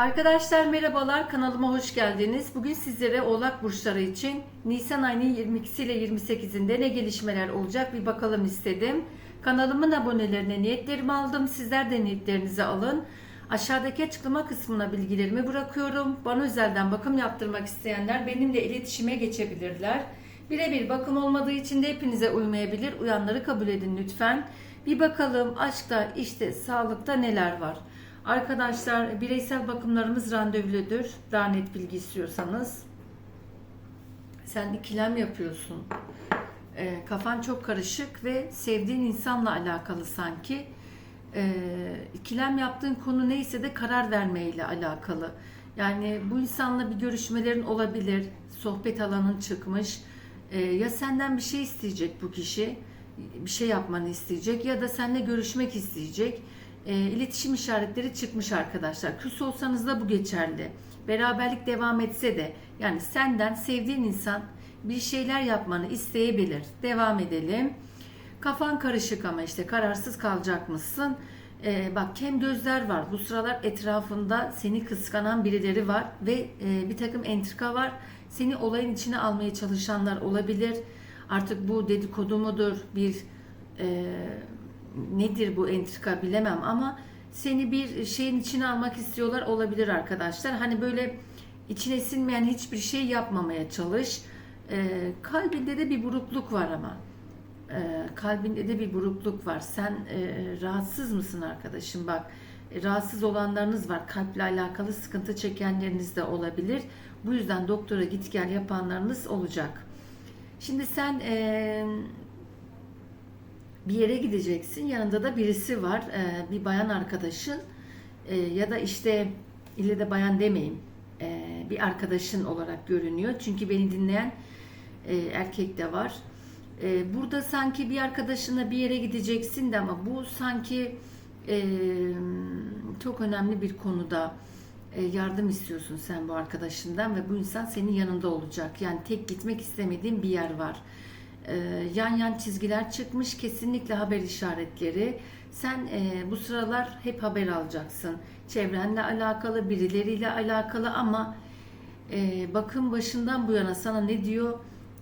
Arkadaşlar merhabalar kanalıma hoş geldiniz. Bugün sizlere Oğlak burçları için Nisan ayının 22'si ile 28'inde ne gelişmeler olacak bir bakalım istedim. Kanalımın abonelerine niyetlerimi aldım. Sizler de niyetlerinizi alın. Aşağıdaki açıklama kısmına bilgilerimi bırakıyorum. Bana özelden bakım yaptırmak isteyenler benimle iletişime geçebilirler. Birebir bakım olmadığı için de hepinize uymayabilir. Uyanları kabul edin lütfen. Bir bakalım aşkta, işte, sağlıkta neler var. Arkadaşlar bireysel bakımlarımız randevuludur. Daha net bilgi istiyorsanız. Sen ikilem yapıyorsun. Ee, kafan çok karışık ve sevdiğin insanla alakalı sanki. Ee, ikilem yaptığın konu neyse de karar vermeyle alakalı. Yani bu insanla bir görüşmelerin olabilir. Sohbet alanın çıkmış. Ee, ya senden bir şey isteyecek bu kişi. Bir şey yapmanı isteyecek ya da seninle görüşmek isteyecek e, iletişim işaretleri çıkmış arkadaşlar. Küs olsanız da bu geçerli. Beraberlik devam etse de yani senden sevdiğin insan bir şeyler yapmanı isteyebilir. Devam edelim. Kafan karışık ama işte kararsız kalacak mısın? E, bak kem gözler var. Bu sıralar etrafında seni kıskanan birileri var ve e, bir takım entrika var. Seni olayın içine almaya çalışanlar olabilir. Artık bu dedikodu mudur? Bir e, nedir bu entrika bilemem ama seni bir şeyin içine almak istiyorlar olabilir arkadaşlar. Hani böyle içine sinmeyen hiçbir şey yapmamaya çalış. Ee, kalbinde de bir burukluk var ama. Ee, kalbinde de bir burukluk var. Sen e, rahatsız mısın arkadaşım? Bak e, rahatsız olanlarınız var. Kalple alakalı sıkıntı çekenleriniz de olabilir. Bu yüzden doktora git gel yapanlarınız olacak. Şimdi sen e, bir yere gideceksin. Yanında da birisi var. e, bir bayan arkadaşın e, ya da işte ille de bayan demeyeyim. e, bir arkadaşın olarak görünüyor. Çünkü beni dinleyen e, erkek de var. E, burada sanki bir arkadaşına bir yere gideceksin de ama bu sanki e, çok önemli bir konuda e, yardım istiyorsun sen bu arkadaşından ve bu insan senin yanında olacak. Yani tek gitmek istemediğin bir yer var. E, yan yan çizgiler çıkmış kesinlikle haber işaretleri. Sen e, bu sıralar hep haber alacaksın. Çevrenle alakalı, birileriyle alakalı ama e, bakım başından bu yana sana ne diyor?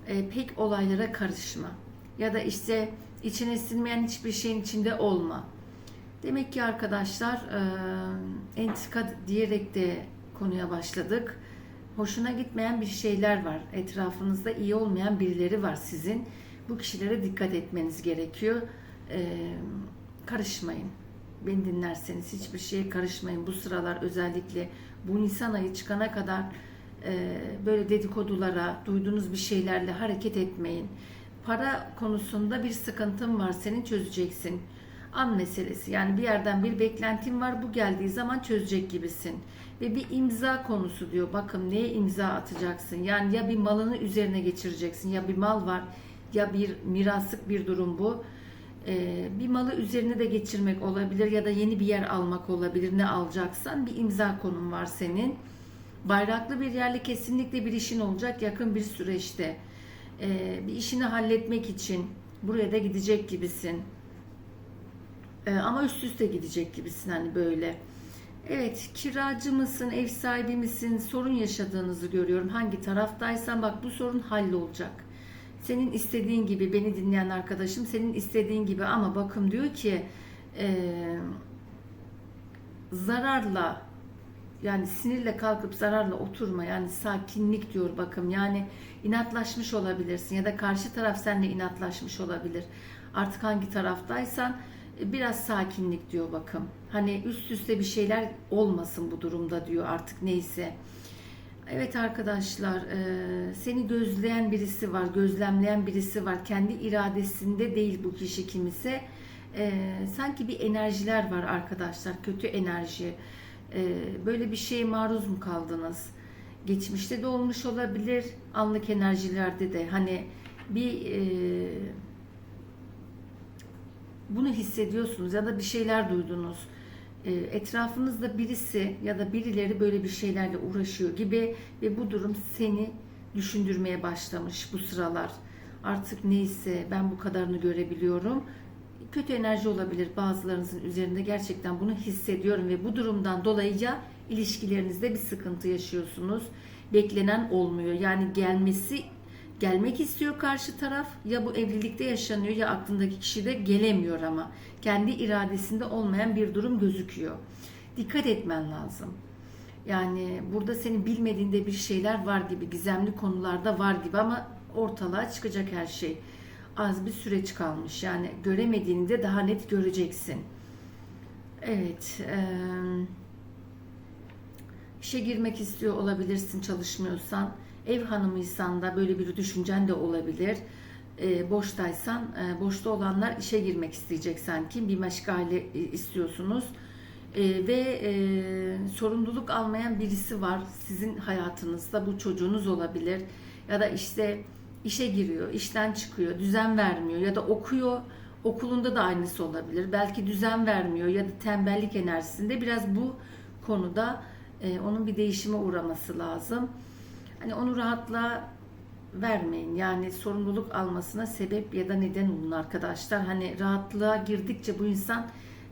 E, pek olaylara karışma. Ya da işte içine sinmeyen hiçbir şeyin içinde olma. Demek ki arkadaşlar e, entrika diyerek de konuya başladık. Hoşuna gitmeyen bir şeyler var. Etrafınızda iyi olmayan birileri var sizin. Bu kişilere dikkat etmeniz gerekiyor. E, karışmayın. Beni dinlerseniz hiçbir şeye karışmayın. Bu sıralar özellikle bu Nisan ayı çıkana kadar e, böyle dedikodulara, duyduğunuz bir şeylerle hareket etmeyin. Para konusunda bir sıkıntın var senin çözeceksin an meselesi. Yani bir yerden bir beklentin var. Bu geldiği zaman çözecek gibisin. Ve bir imza konusu diyor. Bakın neye imza atacaksın? Yani ya bir malını üzerine geçireceksin ya bir mal var ya bir miraslık bir durum bu. Ee, bir malı üzerine de geçirmek olabilir ya da yeni bir yer almak olabilir. Ne alacaksan bir imza konun var senin. Bayraklı bir yerle kesinlikle bir işin olacak yakın bir süreçte. Ee, bir işini halletmek için buraya da gidecek gibisin. Ee, ama üst üste gidecek gibisin hani böyle. Evet kiracı mısın, ev sahibi misin, sorun yaşadığınızı görüyorum. Hangi taraftaysan bak bu sorun hallolacak. Senin istediğin gibi beni dinleyen arkadaşım senin istediğin gibi ama bakım diyor ki e, zararla yani sinirle kalkıp zararla oturma yani sakinlik diyor bakım yani inatlaşmış olabilirsin ya da karşı taraf seninle inatlaşmış olabilir artık hangi taraftaysan biraz sakinlik diyor bakım. Hani üst üste bir şeyler olmasın bu durumda diyor artık neyse. Evet arkadaşlar e, seni gözleyen birisi var, gözlemleyen birisi var. Kendi iradesinde değil bu kişi kimisi. E, sanki bir enerjiler var arkadaşlar, kötü enerji. E, böyle bir şeye maruz mu kaldınız? Geçmişte de olmuş olabilir, anlık enerjilerde de. Hani bir bunu hissediyorsunuz ya da bir şeyler duydunuz. E, etrafınızda birisi ya da birileri böyle bir şeylerle uğraşıyor gibi ve bu durum seni düşündürmeye başlamış bu sıralar. Artık neyse ben bu kadarını görebiliyorum. Kötü enerji olabilir bazılarınızın üzerinde gerçekten bunu hissediyorum ve bu durumdan dolayı ya İlişkilerinizde bir sıkıntı yaşıyorsunuz. Beklenen olmuyor. Yani gelmesi gelmek istiyor karşı taraf ya bu evlilikte yaşanıyor ya aklındaki kişi de gelemiyor ama kendi iradesinde olmayan bir durum gözüküyor. Dikkat etmen lazım. Yani burada senin bilmediğinde bir şeyler var gibi, gizemli konularda var gibi ama ortalığa çıkacak her şey. Az bir süreç kalmış. Yani göremediğini de daha net göreceksin. Evet. eee, işe girmek istiyor olabilirsin çalışmıyorsan. Ev hanımıysan da böyle bir düşüncen de olabilir. Eee, boştaysan, eee, boşta olanlar işe girmek isteyecek sanki. Bir meşgale e, istiyorsunuz. Eee, ve eee, sorumluluk almayan birisi var sizin hayatınızda. Bu çocuğunuz olabilir. Ya da işte işe giriyor, işten çıkıyor, düzen vermiyor ya da okuyor. Okulunda da aynısı olabilir. Belki düzen vermiyor ya da tembellik enerjisinde biraz bu konuda e, onun bir değişime uğraması lazım. Hani onu rahatla vermeyin. Yani sorumluluk almasına sebep ya da neden olun arkadaşlar. Hani rahatlığa girdikçe bu insan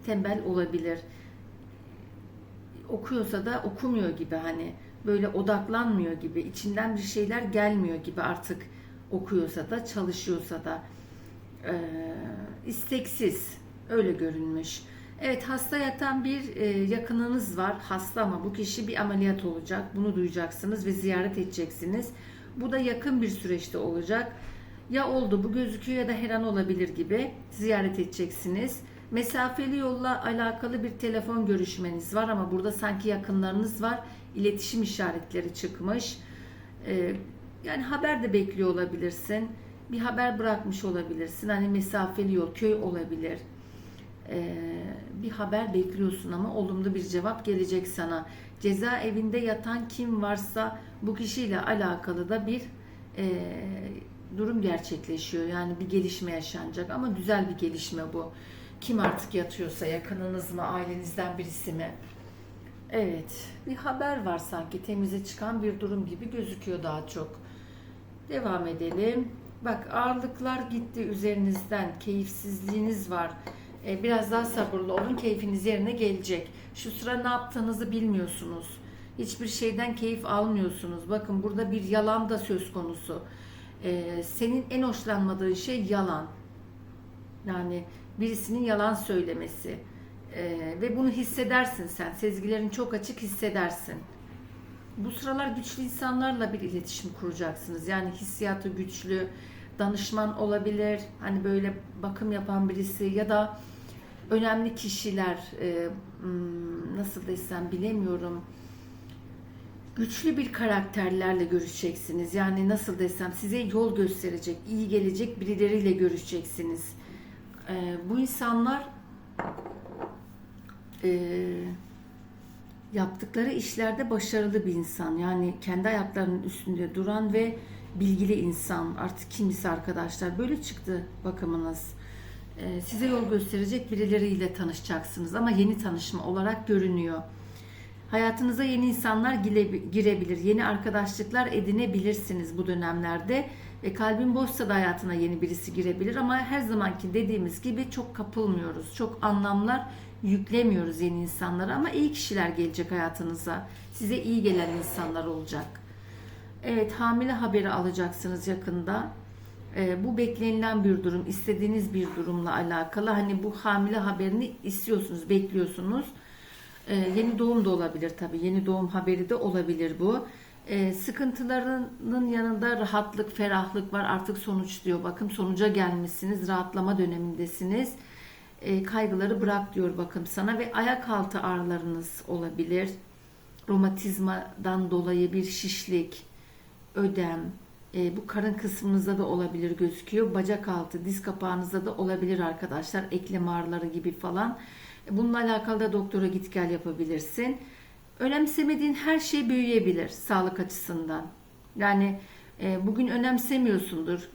tembel olabilir. Okuyorsa da okumuyor gibi hani böyle odaklanmıyor gibi, içinden bir şeyler gelmiyor gibi artık okuyorsa da çalışıyorsa da e, isteksiz öyle görünmüş. Evet hasta yatan bir e, yakınınız var. Hasta ama bu kişi bir ameliyat olacak. Bunu duyacaksınız ve ziyaret edeceksiniz. Bu da yakın bir süreçte olacak. Ya oldu bu gözüküyor ya da her an olabilir gibi ziyaret edeceksiniz. Mesafeli yolla alakalı bir telefon görüşmeniz var ama burada sanki yakınlarınız var. İletişim işaretleri çıkmış. Ee, yani haber de bekliyor olabilirsin. Bir haber bırakmış olabilirsin. Hani mesafeli yol, köy olabilir. Ee, bir haber bekliyorsun ama olumlu bir cevap gelecek sana. Cezaevinde yatan kim varsa bu kişiyle alakalı da bir e, durum gerçekleşiyor. Yani bir gelişme yaşanacak ama güzel bir gelişme bu. Kim artık yatıyorsa yakınınız mı, ailenizden birisi mi? Evet, bir haber var sanki temize çıkan bir durum gibi gözüküyor daha çok. Devam edelim. Bak ağırlıklar gitti üzerinizden, keyifsizliğiniz var. Ee, biraz daha sabırlı olun, keyfiniz yerine gelecek. Şu sıra ne yaptığınızı bilmiyorsunuz. Hiçbir şeyden keyif almıyorsunuz. Bakın burada bir yalan da söz konusu. Ee, senin en hoşlanmadığın şey yalan. Yani birisinin yalan söylemesi. Ee, ve bunu hissedersin sen. Sezgilerin çok açık hissedersin. Bu sıralar güçlü insanlarla bir iletişim kuracaksınız. Yani hissiyatı güçlü, danışman olabilir. Hani böyle bakım yapan birisi ya da önemli kişiler e, hmm, nasıl desem bilemiyorum. Güçlü bir karakterlerle görüşeceksiniz. Yani nasıl desem size yol gösterecek, iyi gelecek birileriyle görüşeceksiniz. E, bu insanlar e, yaptıkları işlerde başarılı bir insan. Yani kendi ayaklarının üstünde duran ve bilgili insan. Artık kimisi arkadaşlar böyle çıktı bakımınız. Ee, size yol gösterecek birileriyle tanışacaksınız ama yeni tanışma olarak görünüyor. Hayatınıza yeni insanlar gire- girebilir, yeni arkadaşlıklar edinebilirsiniz bu dönemlerde. E, kalbin boşsa da hayatına yeni birisi girebilir ama her zamanki dediğimiz gibi çok kapılmıyoruz. Çok anlamlar yüklemiyoruz yeni insanlara ama iyi kişiler gelecek hayatınıza. Size iyi gelen insanlar olacak. Evet hamile haberi alacaksınız yakında. Ee, bu beklenilen bir durum, istediğiniz bir durumla alakalı. Hani bu hamile haberini istiyorsunuz, bekliyorsunuz. Ee, yeni doğum da olabilir tabii. Yeni doğum haberi de olabilir bu. Ee, sıkıntılarının yanında rahatlık, ferahlık var. Artık sonuç diyor. Bakın sonuca gelmişsiniz. Rahatlama dönemindesiniz. Ee, kaygıları bırak diyor bakım sana ve ayak altı ağrılarınız olabilir. Romatizmadan dolayı bir şişlik, ödem, e, bu karın kısmınızda da olabilir gözüküyor. Bacak altı, diz kapağınızda da olabilir arkadaşlar. Eklem ağrıları gibi falan. E, Bununla alakalı da doktora git gel yapabilirsin. Önemsemediğin her şey büyüyebilir sağlık açısından. Yani e, bugün önemsemiyorsundur.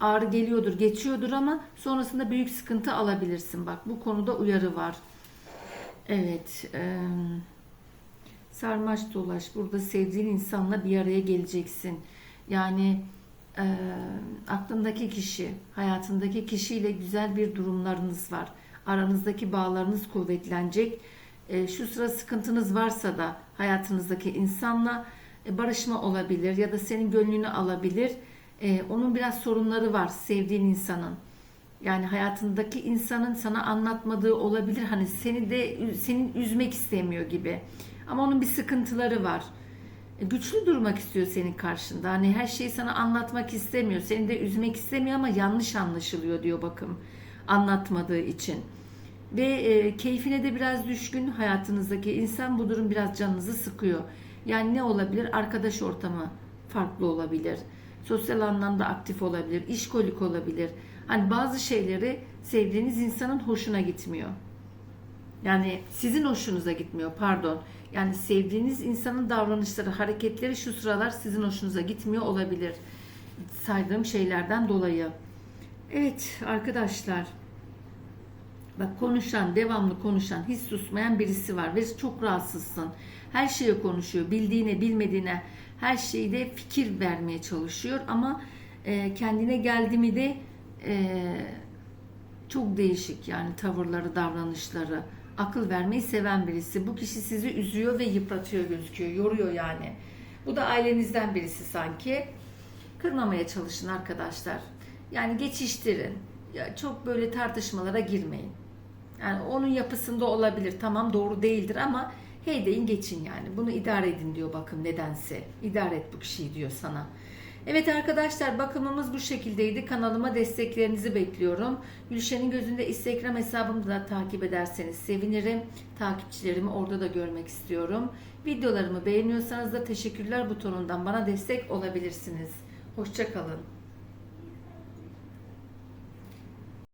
Ağrı geliyordur, geçiyordur ama sonrasında büyük sıkıntı alabilirsin. Bak bu konuda uyarı var. Evet. E, sarmaş dolaş. Burada sevdiğin insanla bir araya geleceksin. Yani e, aklındaki kişi, hayatındaki kişiyle güzel bir durumlarınız var. Aranızdaki bağlarınız kuvvetlenecek. E, şu sıra sıkıntınız varsa da hayatınızdaki insanla e, barışma olabilir ya da senin gönlünü alabilir. E, onun biraz sorunları var sevdiğin insanın. Yani hayatındaki insanın sana anlatmadığı olabilir. Hani seni de senin üzmek istemiyor gibi. Ama onun bir sıkıntıları var. Güçlü durmak istiyor senin karşında. Hani her şeyi sana anlatmak istemiyor. Seni de üzmek istemiyor ama yanlış anlaşılıyor diyor bakım. Anlatmadığı için. Ve e, keyfine de biraz düşkün hayatınızdaki insan bu durum biraz canınızı sıkıyor. Yani ne olabilir? Arkadaş ortamı farklı olabilir. Sosyal anlamda aktif olabilir. işkolik olabilir. Hani bazı şeyleri sevdiğiniz insanın hoşuna gitmiyor. Yani sizin hoşunuza gitmiyor pardon. Yani sevdiğiniz insanın davranışları, hareketleri şu sıralar sizin hoşunuza gitmiyor olabilir. Saydığım şeylerden dolayı. Evet arkadaşlar. Bak konuşan, devamlı konuşan, hiç susmayan birisi var ve çok rahatsızsın. Her şeye konuşuyor, bildiğine, bilmediğine her şeyde fikir vermeye çalışıyor ama e, kendine geldi mi de e, çok değişik yani tavırları, davranışları. Akıl vermeyi seven birisi. Bu kişi sizi üzüyor ve yıpratıyor gözüküyor, yoruyor yani. Bu da ailenizden birisi sanki. Kırmamaya çalışın arkadaşlar. Yani geçiştirin. Ya çok böyle tartışmalara girmeyin. Yani onun yapısında olabilir. Tamam doğru değildir ama hey deyin geçin yani. Bunu idare edin diyor bakım nedense. İdare et bu kişiyi diyor sana. Evet arkadaşlar bakımımız bu şekildeydi. Kanalıma desteklerinizi bekliyorum. Gülşen'in gözünde Instagram hesabımı da takip ederseniz sevinirim. Takipçilerimi orada da görmek istiyorum. Videolarımı beğeniyorsanız da teşekkürler butonundan bana destek olabilirsiniz. Hoşçakalın.